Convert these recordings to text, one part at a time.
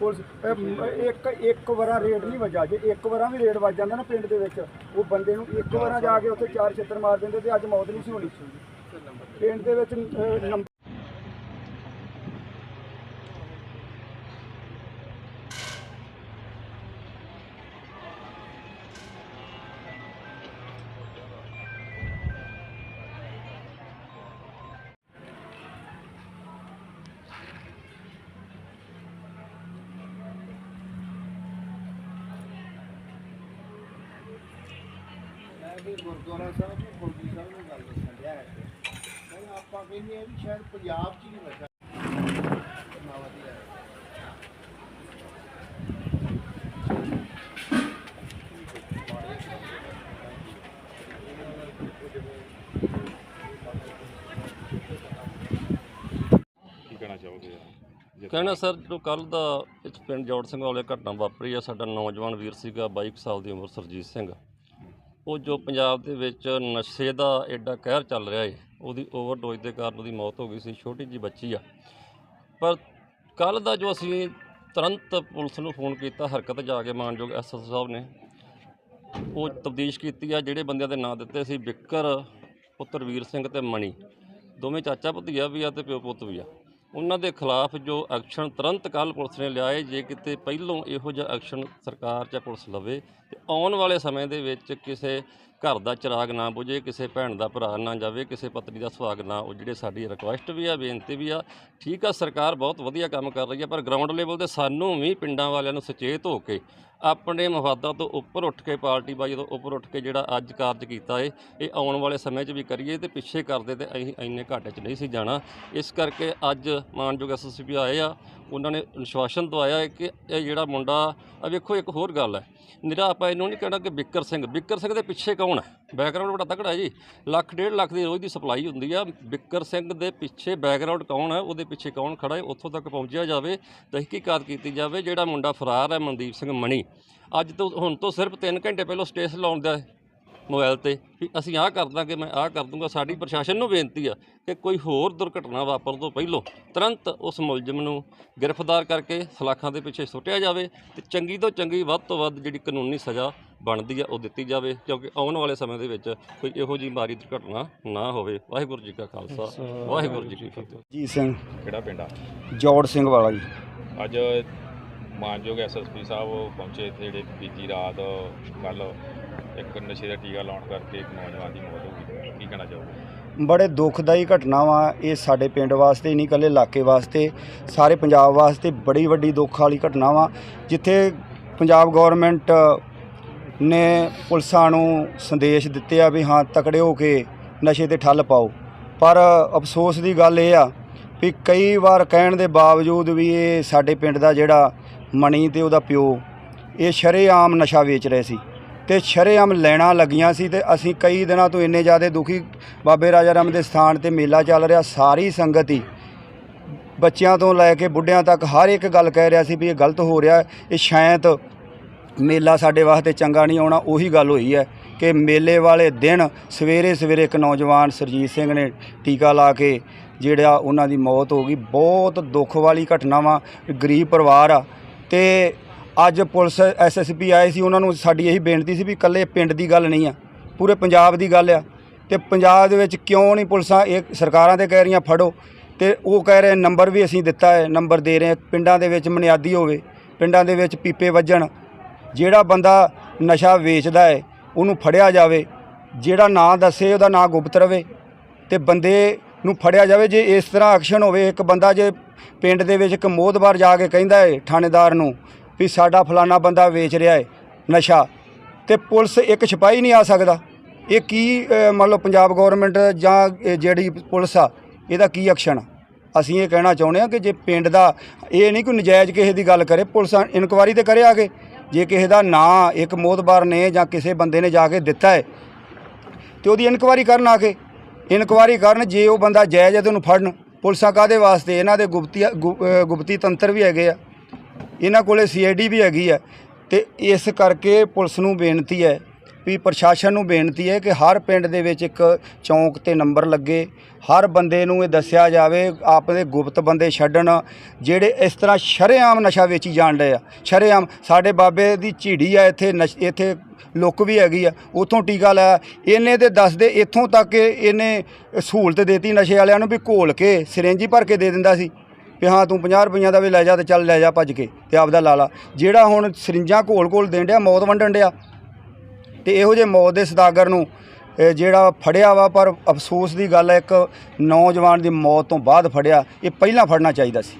Police ਅਮ, ਇੱਕ ਇੱਕ ਵਾਰਾ ਰੇਡ ਨਹੀਂ ਵੱਜਾ ਜੇ ਇੱਕ ਵਾਰਾ ਵੀ ਰੇਡ ਵੱਜ ਜਾਂਦਾ ਨਾ ਪਿੰਡ ਦੇ ਵਿੱਚ। ਉਹ ਬੰਦੇ ਨੂੰ ਇੱਕ ਵਾਰਾ ਜਾ ਕੇ ਉੱਥੇ ਚਾਰ ਛਿੱਤਰ ਮਾਰ ਦਿੰਦੇ ਤੇ ਅੱਜ ਮੌਤ ਨਹੀਂ ਸੀ ਹੋਣੀ। ਪਿੰਡ ਦੇ ਵਿੱਚ ਅ, ਨੰਬਰ ਵੀ ਗੁਰਦੁਆਰਾ ਸਾਹਿਬ ਨੂੰ ਫੌਜੀ ਸਾਹਿਬ ਨੂੰ ਗੱਲ ਦੱਸਣ ਡਿਆ ਹੈ। ਨਹੀਂ ਆਪਾਂ ਕਹਿੰਦੇ ਆ ਵੀ ਸ਼ਾਇਦ ਪੰਜਾਬ 'ਚ ਹੀ ਨਹੀਂ ਵਜਾ ਨਾ ਵਧੀਆ ਹੈ। ਕੀ ਕਹਿਣਾ ਚਾਹੋਗੇ ਜੇ ਕਹਿਣਾ ਸਰ ਜੋ ਕੱਲ ਦਾ ਇਸ ਪਿੰਡ ਜੋੜ ਸਿੰਘ ਵਾਲੇ ਘਟਨਾ ਵਾਪਰੀ ਆ ਸਾਡਾ ਨੌਜਵਾਨ ਵੀਰ ਸੀਗਾ 22 ਕੁ ਸਾਲ ਦੀ ਉਮਰ ਸਰਜੀਤ ਸਿੰਘ। ਉਹ ਜੋ ਪੰਜਾਬ ਦੇ ਵਿੱਚ ਨਸ਼ੇ ਦਾ ਐਡਾ ਕਹਿਰ ਚੱਲ ਰਿਹਾ ਏ, ਉਹਦੀ ਓਵਰਡੋਜ਼ ਦੇ ਕਾਰਨ ਉਹਦੀ ਮੌਤ ਹੋ ਗਈ ਸੀ, ਛੋਟੀ ਜੀ ਬੱਚੀ ਆ। ਪਰ ਕੱਲ ਦਾ ਜੋ ਅਸੀਂ ਤੁਰੰਤ ਪੁਲਿਸ ਨੂੰ ਫੋਨ ਕੀਤਾ, ਹਰਕਤ ਜਾ ਕੇ ਮਾਨਯੋਗ ਐਸਐਸ ਸਾਹਿਬ ਨੇ, ਉਹ ਤਬਦੀਸ਼ ਕੀਤੀ ਆ, ਜਿਹੜੇ ਬੰਦਿਆਂ ਦੇ ਨਾਂ ਦਿੱਤੇ ਸੀ ਬਿੱਕਰ, ਪੁੱਤਰ ਵੀਰ ਸਿੰਘ ਤੇ ਮਣੀ। ਦੋਵੇਂ ਚਾਚਾ ਭਤੀਆ ਵੀ ਆ ਤੇ ਪਿਓ ਪੁੱਤ ਵੀ ਆ। ਉਹਨਾਂ ਦੇ ਖਿਲਾਫ ਜੋ ਐਕਸ਼ਨ ਤੁਰੰਤ ਕੱਲ ਪੁਲਿਸ ਨੇ ਲਿਆਏ, ਜੇ ਕਿਤੇ ਪਹਿਲੋਂ ਇਹੋ ਜਿਹਾ ਐਕਸ਼ਨ ਸਰਕਾਰ ਜਾਂ ਪੁਲਿਸ ਲਵੇ ਆਉਣ ਵਾਲੇ ਸਮੇਂ ਦੇ ਵਿੱਚ ਕਿਸੇ ਘਰ ਦਾ ਚਿਰਾਗ ਨਾ ਬੁਝੇ, ਕਿਸੇ ਭੈਣ ਦਾ ਭਰਾ ਨਾ ਜਾਵੇ, ਕਿਸੇ ਪਤਨੀ ਦਾ ਸੁਹਾਗ ਨਾ ਉਹ ਜਿਹੜੇ ਸਾਡੀ ਰਿਕੁਐਸਟ ਵੀ ਆ, ਬੇਨਤੀ ਵੀ ਆ। ਠੀਕ ਆ, ਸਰਕਾਰ ਬਹੁਤ ਵਧੀਆ ਕੰਮ ਕਰ ਰਹੀ ਆ, ਪਰ ਗਰਾਊਂਡ ਲੈਵਲ ਤੇ ਸਾਨੂੰ ਵੀ ਪਿੰਡਾਂ ਵਾਲਿਆਂ ਨੂੰ ਸੁਚੇਤ ਹੋ ਕੇ ਆਪਣੇ ਮਵਾਦਾਂ ਤੋਂ ਉੱਪਰ ਉੱਠ ਕੇ, ਪਾਰਟੀ ਬਾਜੀ ਤੋਂ ਉੱਪਰ ਉੱਠ ਕੇ ਜਿਹੜਾ ਅੱਜ ਕਾਰਜ ਕੀਤਾ ਏ, ਇਹ ਆਉਣ ਵਾਲੇ ਸਮੇਂ 'ਚ ਵੀ ਕਰੀਏ ਤੇ ਪਿੱਛੇ ਕਰਦੇ ਤੇ ਅਸੀਂ ਇੰਨੇ ਘਾਟੇ 'ਚ ਨਹੀਂ ਸੀ ਜਾਣਾ। ਇਸ ਕਰਕੇ ਅੱਜ ਮਾਨਯੋਗ ਐਸਐਸਪੀ ਆਏ ਆ ਉਹਨਾਂ ਨੇ ਵਿਸ਼ਵਾਸਨ ਦਵਾਇਆ ਹੈ ਕਿ ਇਹ ਜਿਹੜਾ ਮੁੰਡਾ ਆ ਵੇਖੋ ਇੱਕ ਹੋਰ ਗੱਲ ਹੈ। ਨਿਰਾ ਆਪਾਂ ਇਹਨੂੰ ਨਹੀਂ ਕਹਿਣਾ ਕਿ ਬਿੱਕਰ ਸਿੰਘ ਬਿੱਕਰ ਸਿੰਘ ਦੇ ਪਿੱਛੇ ਕੌਣ ਹੈ? ਬੈਕਗ੍ਰਾਉਂਡ ਬੜਾ ਤਕੜਾ ਹੈ ਜੀ। ਲੱਖ ਡੇਢ ਲੱਖ ਦੀ ਰੋਜ਼ ਦੀ ਸਪਲਾਈ ਹੁੰਦੀ ਆ। ਬਿੱਕਰ ਸਿੰਘ ਦੇ ਪਿੱਛੇ ਬੈਕਗ੍ਰਾਉਂਡ ਕੌਣ ਹੈ? ਉਹਦੇ ਪਿੱਛੇ ਕੌਣ ਖੜਾ ਹੈ? ਉੱਥੋਂ ਤੱਕ ਪਹੁੰਚਿਆ ਜਾਵੇ ਤਹਿਕੀਕਾਤ ਕੀਤੀ ਜਾਵੇ। ਜਿਹੜਾ ਮੁੰਡਾ ਫਰਾਰ ਹੈ ਮਨਦੀਪ ਸਿੰਘ ਮਣੀ, ਅੱਜ ਤੋਂ, ਹੁਣ ਤੋਂ ਸਿਰਫ 3 ਘੰਟੇ ਪਹਿਲਾਂ ਸਟੇਸ ਲਾਉਣ ਦਾ ਮੋਬਾਈਲ ਤੇ ਵੀ ਅਸੀਂ ਆਹ ਕਰ ਦਾਂਗੇ ਮੈਂ ਆਹ ਕਰ ਦੂੰਗਾ। ਸਾਡੀ ਪ੍ਰਸ਼ਾਸਨ ਨੂੰ ਬੇਨਤੀ ਆ ਕਿ ਕੋਈ ਹੋਰ ਦੁਰਘਟਨਾ ਵਾਪਰ ਤੋਂ ਪਹਿਲਾਂ ਤੁਰੰਤ ਉਸ ਮੁਲਜ਼ਮ ਨੂੰ ਗ੍ਰਿਫਤਾਰ ਕਰਕੇ ਸਲਾਖਾਂ ਦੇ ਪਿੱਛੇ ਸੁੱਟਿਆ ਜਾਵੇ ਤੇ ਚੰਗੀ ਤੋਂ ਚੰਗੀ ਵੱਧ ਤੋਂ ਵੱਧ ਜਿਹੜੀ ਕਾਨੂੰਨੀ ਸਜ਼ਾ ਬਣਦੀ ਆ ਉਹ ਦਿੱਤੀ ਜਾਵੇ ਕਿਉਂਕਿ ਆਉਣ ਵਾਲੇ ਸਮੇਂ ਦੇ ਵਿੱਚ ਕੋਈ ਇਹੋ ਜਿਹੀ ਮਾਰੀ ਦੁਰਘਟਨਾ ਨਾ ਹੋਵੇ। ਵਾਹਿਗੁਰੂ ਜੀ ਕਾ ਖਾਲਸਾ ਵਾਹਿਗੁਰੂ ਜੀ ਕੀ ਫਤਿਹ। ਜੀ ਸਿੰਘ। ਕਿਹੜਾ ਪਿੰਡ ਆ? ਜੋੜ ਸਿੰਘ ਵਾਲਾ ਜੀ। ਅੱਜ ਮਾਨਯੋਗ ਐਸਐਸਪੀ ਸਾਹਿਬ ਪਹੁੰਚੇ ਇੱਥੇ ਜਿਹੜੇ ਬੀਤੀ ਰਾਤ ਕੱਲ ਇੱਕ ਨਸ਼ੇ ਦਾ ਟੀਕਾ ਲਾਉਣ ਕਰਕੇ ਇੱਕ ਨੌਜਵਾਨ ਦੀ ਮੌਤ ਹੋ ਗਈ। ਕੀ ਕਹਿਣਾ ਚਾਹੋਗੇ? ਬੜੇ ਦੁਖਦਾਈ ਘਟਨਾ ਵਾ। ਇਹ ਸਾਡੇ ਪਿੰਡ ਵਾਸਤੇ ਨਹੀਂ, ਇਕੱਲੇ ਇਲਾਕੇ ਵਾਸਤੇ। ਸਾਰੇ ਪੰਜਾਬ ਵਾਸਤੇ ਬੜੀ ਵੱਡੀ ਦੁੱਖ ਵਾਲੀ ਘਟਨਾ ਵਾ। ਜਿੱਥੇ ਪੰਜਾਬ ਗਵਰਨਮੈਂਟ ਨੇ ਪੁਲਿਸਾਂ ਨੂੰ ਸੰਦੇਸ਼ ਦਿੱਤੇ ਆ ਵੀ ਹਾਂ, ਤਕੜੇ ਹੋ ਕੇ ਨਸ਼ੇ ਤੇ ਠੱਲ ਪਾਓ। ਪਰ ਅਫਸੋਸ ਦੀ ਗੱਲ ਇਹ ਆ ਵੀ ਕਈ ਵਾਰ ਕਹਿਣ ਦੇ ਬਾਵਜੂਦ ਵੀ ਇਹ ਸਾਡੇ ਪਿੰਡ ਦਾ ਜਿਹੜਾ ਮਣੀ ਤੇ ਉਹਦਾ ਪਿਓ, ਇਹ ਸ਼ਰੇਆਮ ਨਸ਼ਾ ਵੇਚ ਰਹੇ ਸੀ। ਤੇ ਸ਼ਰੇਆਮ ਲੈਣਾ ਲੱਗੀਆਂ ਸੀ ਤੇ ਅਸੀਂ ਕਈ ਦਿਨਾਂ ਤੋਂ ਇੰਨੇ ਜ਼ਿਆਦਾ ਦੁਖੀ ਬਾਬੇ ਰਾਜਾ ਰਾਮ ਦੇ ਸਥਾਨ ਤੇ ਮੇਲਾ ਚੱਲ ਰਿਹਾ, ਸਾਰੀ ਸੰਗਤ ਹੀ ਬੱਚਿਆਂ ਤੋਂ ਲੈ ਕੇ ਬੁੱਢਿਆਂ ਤੱਕ ਹਰ ਇੱਕ ਗੱਲ ਕਹਿ ਰਿਹਾ ਸੀ ਵੀ ਇਹ ਗਲਤ ਹੋ ਰਿਹਾ, ਇਹ ਸ਼ਾਇਦ ਮੇਲਾ ਸਾਡੇ ਵਾਸਤੇ ਚੰਗਾ ਨਹੀਂ ਆਉਣਾ, ਉਹੀ ਗੱਲ ਹੋਈ ਹੈ ਕਿ ਮੇਲੇ ਵਾਲੇ ਦਿਨ ਸਵੇਰੇ ਸਵੇਰੇ ਇੱਕ ਨੌਜਵਾਨ ਸਰਜੀਤ ਸਿੰਘ ਨੇ ਟੀਕਾ ਲਾ ਕੇ ਜਿਹੜਾ ਉਹਨਾਂ ਦੀ ਮੌਤ ਹੋ ਗਈ, ਬਹੁਤ ਦੁੱਖ ਵਾਲੀ ਘਟਨਾ ਵਾ, ਗਰੀਬ ਪਰਿਵਾਰ ਆ ਤੇ ਅੱਜ ਪੁਲਿਸ ਐਸਐਸਪੀ ਆਏ ਸੀ, ਉਹਨਾਂ ਨੂੰ ਸਾਡੀ ਇਹੀ ਬੇਨਤੀ ਸੀ ਵੀ ਇਕੱਲੇ ਪਿੰਡ ਦੀ ਗੱਲ ਨਹੀਂ ਆ, ਪੂਰੇ ਪੰਜਾਬ ਦੀ ਗੱਲ ਆ। ਤੇ ਪੰਜਾਬ ਦੇ ਵਿੱਚ ਕਿਉਂ ਨਹੀਂ ਪੁਲਿਸਾਂ ਇਹ ਸਰਕਾਰਾਂ ਦੇ ਕਹਿ ਰਹੀਆਂ, ਫੜੋ। ਤੇ ਉਹ ਕਹਿ ਰਹੇ ਨੰਬਰ ਵੀ ਅਸੀਂ ਦਿੱਤਾ ਹੈ, ਨੰਬਰ ਦੇ ਰਹੇ ਪਿੰਡਾਂ ਦੇ ਵਿੱਚ ਮਨਿਆਦੀ ਹੋਵੇ, ਪਿੰਡਾਂ ਦੇ ਵਿੱਚ ਪੀਪੇ ਵੱਜਣ। ਜਿਹੜਾ ਬੰਦਾ ਨਸ਼ਾ ਵੇਚਦਾ ਹੈ, ਉਹਨੂੰ ਫੜਿਆ ਜਾਵੇ, ਜਿਹੜਾ ਨਾਂ ਦੱਸੇ, ਉਹਦਾ ਨਾਂ ਗੁਪਤ ਰਵੇ। ਤੇ ਬੰਦੇ ਨੂੰ ਫੜਿਆ ਜਾਵੇ, ਜੇ ਇਸ ਤਰ੍ਹਾਂ ਐਕਸ਼ਨ ਹੋਵੇ, ਇੱਕ ਬੰਦਾ ਜੇ ਪਿੰਡ ਦੇ ਵਿੱਚ ਇੱਕ ਮੋਦਬਾਰ ਜਾ ਕੇ ਕਹਿੰਦਾ ਹੈ, ਥਾਣੇਦਾਰ ਨੂੰ ਵੀ ਸਾਡਾ ਫਲਾਣਾ ਬੰਦਾ ਵੇਚ ਰਿਹਾ ਹੈ ਨਸ਼ਾ ਤੇ ਪੁਲਿਸ ਇੱਕ ਸਿਪਾਹੀ ਨਹੀਂ ਆ ਸਕਦਾ। ਇਹ ਕੀ ਅ, ਮੰਨ ਲਓ ਪੰਜਾਬ ਗਵਰਨਮੈਂਟ ਜਾਂ ਜਿਹੜੀ ਪੁਲਿਸ ਆ ਇਹਦਾ ਕੀ ਐਕਸ਼ਨ ਆ? ਅਸੀਂ ਇਹ ਕਹਿਣਾ ਚਾਹੁੰਦੇ ਆ ਕਿ ਜੇ ਪਿੰਡ ਦਾ ਇਹ ਨਹੀਂ ਕੋਈ ਨਜਾਇਜ਼ ਕਿਸੇ ਦੀ ਗੱਲ ਕਰੇ ਪੁਲਿਸ ਇਨਕੁਆਰੀ ਤੇ ਕਰੇ ਆਗੇ। ਜੇ ਕਿਸੇ ਦਾ ਨਾਂ ਇੱਕ ਮੋਦਬਾਰ ਨੇ ਜਾਂ ਕਿਸੇ ਬੰਦੇ ਨੇ ਜਾ ਕੇ ਦਿੱਤਾ ਹੈ ਤੇ ਉਹਦੀ ਇਨਕੁਆਰੀ ਕਰਨ ਆ ਕੇ ਇਨਕੁਆਰੀ ਕਰਨ ਜੇ ਉਹ ਬੰਦਾ ਜਾਇਜ਼ ਹੈ ਤੇ ਉਹਨੂੰ ਫੜਨ। ਪੁਲਿਸਾਂ ਕਾਦੇ ਵਾਸਤੇ? ਇਹਨਾਂ ਦੇ ਗੁਪਤੀ ਗੁ- ਗੁਪਤੀ ਤੰਤਰ ਵੀ ਹੈਗੇ ਆ। ਇਹਨਾਂ ਕੋਲੇ ਸੀਆਈਡੀ ਵੀ ਹੈਗੀ ਹੈ ਤੇ ਇਸ ਕਰਕੇ ਪੁਲਿਸ ਨੂੰ ਬੇਨਤੀ ਹੈ ਵੀ ਪ੍ਰਸ਼ਾਸਨ ਨੂੰ ਬੇਨਤੀ ਹੈ ਕਿ ਹਰ ਪਿੰਡ ਦੇ ਵਿੱਚ ਇੱਕ ਚੌਂਕ ਤੇ ਨੰਬਰ ਲੱਗੇ, ਹਰ ਬੰਦੇ ਨੂੰ ਇਹ ਦੱਸਿਆ ਜਾਵੇ ਆਪਣੇ ਗੁਪਤ ਬੰਦੇ ਛੱਡਣ, ਜਿਹੜੇ ਇਸ ਤਰ੍ਹਾਂ ਸ਼ਰੇਆਮ ਨਸ਼ਾ ਵੇਚੀ ਜਾਣ ਰਹੇ ਆ। ਸ਼ਰੇਆਮ ਸਾਡੇ ਬਾਬੇ ਦੀ ਝੀੜੀ ਆ, ਇੱਥੇ ਨਸ਼- ਇੱਥੇ ਲੁੱਕ ਵੀ ਹੈਗੀ ਆ, ਉਥੋਂ ਟੀਕਾ ਲਾਇਆ ਇਹਨੇ ਤੇ ਦੱਸਦੇ ਇੱਥੋਂ ਤੱਕ ਇਹਨੇ ਸਹੂਲਤ ਦੇਤੀ ਨਸ਼ੇ ਵਾਲਿਆਂ ਨੂੰ ਵੀ ਘੋਲ ਕੇ ਸਿਰੰਜੀ ਭਰ ਕੇ ਦੇ ਦਿੰਦਾ ਸੀ। ਵੀ ਹਾਂ ਤੂੰ 50 ਰੁਪਈਆਂ ਦਾ ਵੀ ਲੈ ਜਾ ਤੇ ਚੱਲ ਲੈ ਜਾ ਭੱਜ ਕੇ ਤੇ ਆਪਦਾ ਲਾ ਲਾ। ਜਿਹੜਾ ਹੁਣ ਸਰਿੰਜਾਂ ਘੋਲ ਘੋਲ ਦੇਣ ਡਿਆ ਮੌਤ ਵੰਡਣ ਡਿਆ ਤੇ ਇਹੋ ਜਿਹੇ ਮੌਤ ਦੇ ਸਦਾਗਰ ਨੂੰ ਜਿਹੜਾ ਫੜਿਆ ਵਾ ਪਰ ਅਫਸੋਸ ਦੀ ਗੱਲ ਹੈ ਇੱਕ ਨੌਜਵਾਨ ਦੀ ਮੌਤ ਤੋਂ ਬਾਅਦ ਫੜਿਆ ਇਹ ਪਹਿਲਾਂ ਫੜਨਾ ਚਾਹੀਦਾ ਸੀ।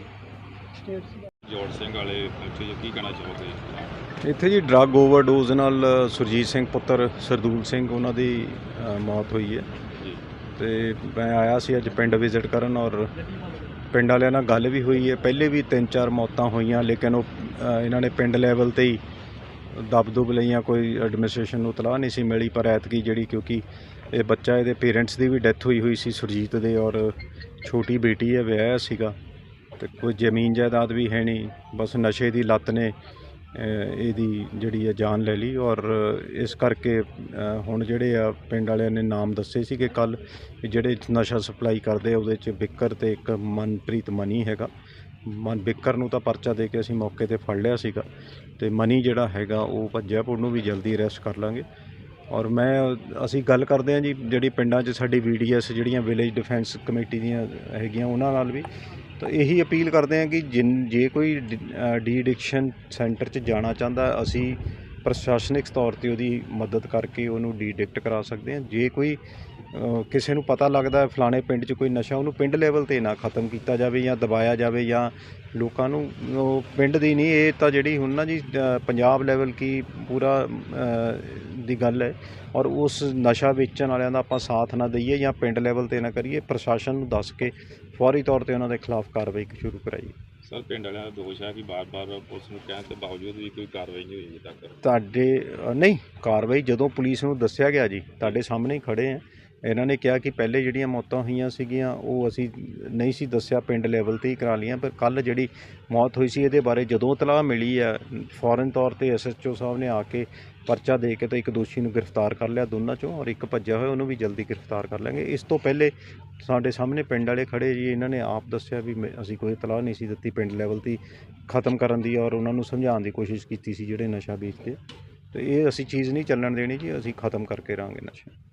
ਜੋੜ ਸਿੰਘ ਵਾਲੇ ਜੋ ਕੀ ਕਹਿਣਾ ਚਾਹੋਗੇ? ਇੱਥੇ ਜੀ ਡਰੱਗ ਓਵਰਡੋਜ਼ ਨਾਲ ਸੁਰਜੀਤ ਸਿੰਘ ਪੁੱਤਰ ਸਰਦੂਲ ਸਿੰਘ ਉਹਨਾਂ ਦੀ ਮੌਤ ਹੋਈ ਹੈ। ਜੀ। ਤੇ ਮੈਂ ਆਇਆ ਸੀ ਅੱਜ ਪਿੰਡ ਵਿਜ਼ਿਟ ਕਰਨ ਔਰ ਪਿੰਡ ਵਾਲਿਆਂ ਨਾਲ ਗੱਲ ਵੀ ਹੋਈ ਹੈ। ਪਹਿਲੇ ਵੀ ਤਿੰਨ ਚਾਰ ਮੌਤਾਂ ਹੋਈਆਂ, ਲੇਕਿਨ ਉਹ ਇਹਨਾਂ ਨੇ ਪਿੰਡ ਲੈਵਲ ਤੇ ਹੀ ਦਬਦੁਬ ਲਈਆਂ। ਕੋਈ ਐਡਮਿਨਿਸਟ੍ਰੇਸ਼ਨ ਨੂੰ ਤਲਾਹ ਨਹੀਂ ਸੀ ਮਿਲੀ, ਪਰ ਐਤਕੀ ਜਿਹੜੀ ਕਿਉਂਕਿ ਇਹ ਬੱਚਾ, ਇਹਦੇ ਪੇਰੈਂਟਸ ਦੀ ਵੀ ਡੈਥ ਹੋਈ ਹੋਈ ਸੀ ਸੁਰਜੀਤ ਦੇ ਔਰ ਛੋਟੀ ਬੇਟੀ ਹੈ, ਵਿਆਹਿਆ ਸੀਗਾ। ਤੇ ਕੋਈ ਜ਼ਮੀਨ ਜਾਇਦਾਦ ਵੀ ਹੈ ਨਹੀਂ। ਬਸ ਨਸ਼ੇ ਦੀ ਲੱਤ ਨੇ। ਇਹਦੀ ਜਿਹੜੀ ਆ ਜਾਨ ਲੈ ਲਈ ਔਰ ਇਸ ਕਰਕੇ ਹੁਣ ਜਿਹੜੇ ਆ ਪਿੰਡ ਵਾਲਿਆਂ ਨੇ ਨਾਮ ਦੱਸੇ ਸੀ ਕਿ ਕੱਲ ਜਿਹੜੇ ਨਸ਼ਾ ਸਪਲਾਈ ਕਰਦੇ ਆ, ਉਹਦੇ ਚ ਬਿੱਕਰ ਤੇ ਇੱਕ ਮਨਪ੍ਰੀਤ ਮਨੀ ਹੈਗਾ। ਮਨ, ਬਿੱਕਰ ਨੂੰ ਤਾਂ ਪਰਚਾ ਦੇ ਕੇ ਅਸੀਂ ਮੌਕੇ ਤੇ ਫੜ ਲਿਆ ਸੀਗਾ ਤੇ ਮਨੀ ਜਿਹੜਾ ਹੈਗਾ, ਉਹ ਭੱਜਿਆ ਨੂੰ ਵੀ ਜਲਦੀ ਅਰੈਸਟ ਕਰ ਲਾਂਗੇ। ਔਰ ਮੈਂ, ਅਸੀਂ ਗੱਲ ਕਰਦੇ ਹਾਂ ਜੀ, ਜਿਹੜੀ ਪਿੰਡਾਂ 'ਚ ਸਾਡੀ ਵੀਡੀਐਸ ਜਿਹੜੀਆਂ ਵਿਲੇਜ ਡਿਫੈਂਸ ਕਮੇਟੀ ਦੀਆਂ ਹੈਗੀਆਂ, ਉਹਨਾਂ ਨਾਲ ਵੀ। ਤਾਂ ਇਹੀ ਅਪੀਲ ਕਰਦੇ ਹਾਂ ਕਿ ਜਿਨ, ਜੇ ਕੋਈ ਡੀ ਐਡਿਕਸ਼ਨ ਸੈਂਟਰ 'ਚ ਜਾਣਾ ਚਾਹੁੰਦਾ, ਅਸੀਂ ਪ੍ਰਸ਼ਾਸਨਿਕ ਤੌਰ ਤੇ ਉਹਦੀ ਮਦਦ ਕਰਕੇ ਉਹਨੂੰ ਡੀਡਿਕਟ ਕਰਾ ਸਕਦੇ ਹਾਂ। ਜੇ ਕੋਈ ਕਿਸੇ ਨੂੰ ਪਤਾ ਲੱਗਦਾ ਫਲਾਣੇ ਪਿੰਡ 'ਚ ਕੋਈ ਨਸ਼ਾ, ਉਹਨੂੰ ਪਿੰਡ ਲੈਵਲ ਤੇ ਨਾ ਖਤਮ ਕੀਤਾ ਜਾਵੇ ਜਾਂ ਦਬਾਇਆ ਜਾਵੇ ਜਾਂ ਲੋਕਾਂ ਨੂੰ, ਉਹ ਪਿੰਡ ਦੀ ਨਹੀਂ, ਇਹ ਤਾਂ ਜਿਹੜੀ ਹੁਣ ਨਾ ਜੀ ਪੰਜਾਬ ਲੈਵਲ ਕੀ ਪੂਰਾ ਦੀ ਗੱਲ ਹੈ ਔਰ ਉਸ ਨਸ਼ਾ ਵੇਚਣ ਵਾਲਿਆਂ ਦਾ ਆਪਾਂ ਸਾਥ ਨਾ ਦਈਏ ਜਾਂ ਪਿੰਡ ਲੈਵਲ ਤੇ ਨਾ ਕਰੀਏ ਪ੍ਰਸ਼ਾਸਨ ਨੂੰ ਦੱਸ ਕੇ ਫੌਰੀ ਤੌਰ ਤੇ ਉਹਨਾਂ ਦੇ ਖਿਲਾਫ ਕਾਰਵਾਈ ਸ਼ੁਰੂ ਕਰਾਈਏ। ਸਰ ਪਿੰਡ ਵਾਲਿਆਂ ਦਾ ਦੋਸ਼ ਹੈ ਕਿ ਬਾਰ-ਬਾਰ ਪੁਲਿਸ ਨੂੰ ਕਹਿਣ ਦੇ ਬਾਵਜੂਦ ਵੀ ਕੋਈ ਕਾਰਵਾਈ ਨਹੀਂ ਹੋਈ ਅਜੇ ਤੱਕ। ਤੁਹਾਡੇ ਨਹੀਂ ਕਾਰਵਾਈ ਜਦੋਂ ਪੁਲਿਸ ਨੂੰ ਦੱਸਿਆ ਗਿਆ ਜੀ ਤੁਹਾਡੇ ਸਾਹਮਣੇ ਹੀ ਖੜੇ ਆ ਇਹਨਾਂ ਨੇ ਕਿਹਾ ਕਿ ਪਹਿਲੇ ਜਿਹੜੀਆਂ ਮੌਤਾਂ ਹੋਈਆਂ ਸੀਗੀਆਂ ਉਹ ਅਸੀਂ ਨਹੀਂ ਸੀ ਦੱਸਿਆ ਪਿੰਡ ਲੈਵਲ ਤੇ ਹੀ ਕਰਾ ਲਈਆਂ ਪਰ ਕੱਲ ਜਿਹੜੀ ਮੌਤ ਹੋਈ ਸੀ ਇਹਦੇ ਬਾਰੇ ਜਦੋਂ ਤਲਾਹ ਮਿਲੀ ਆ ਫੌਰਨ ਤੌਰ ਤੇ ਐਸਐਚਓ ਸਾਹਿਬ ਨੇ ਆ ਕੇ ਪਰਚਾ ਦੇ ਕੇ ਤਾਂ ਇੱਕ ਦੋਸ਼ੀ ਨੂੰ ਗ੍ਰਿਫਤਾਰ ਕਰ ਲਿਆ ਦੋਨਾਂ ਚੋਂ ਔਰ ਇੱਕ ਭੱਜਿਆ ਹੋਇਆ ਉਹਨੂੰ ਵੀ ਜਲਦੀ ਗ੍ਰਿਫਤਾਰ ਕਰ ਲਾਂਗੇ। ਇਸ ਤੋਂ ਪਹਿਲੇ ਸਾਡੇ ਸਾਹਮਣੇ ਪਿੰਡ ਵਾਲੇ ਖੜੇ ਜੀ, ਇਹਨਾਂ ਨੇ ਆਪ ਦੱਸਿਆ ਵੀ ਮੈਂ- ਅਸੀਂ ਕੋਈ ਤਲਾਹ ਨਹੀਂ ਸੀ ਦਿੱਤੀ ਪਿੰਡ ਲੈਵਲ ਤੇ ਖਤਮ ਕਰਨ ਦੀ ਔਰ ਉਹਨਾਂ ਨੂੰ ਸਮਝਾਉਣ ਦੀ ਕੋਸ਼ਿਸ਼ ਕੀਤੀ ਸੀ ਜਿਹੜੇ ਨਸ਼ਾ ਵੇਚਦੇ ਤੇ ਇਹ ਅਸੀਂ ਚੀਜ਼ ਨਹੀਂ ਚੱਲਣ ਦੇਣੀ ਜੀ, ਅਸੀਂ ਖਤਮ ਕਰਕੇ ਰਹਾਂਗੇ ਨਸ਼ਾ।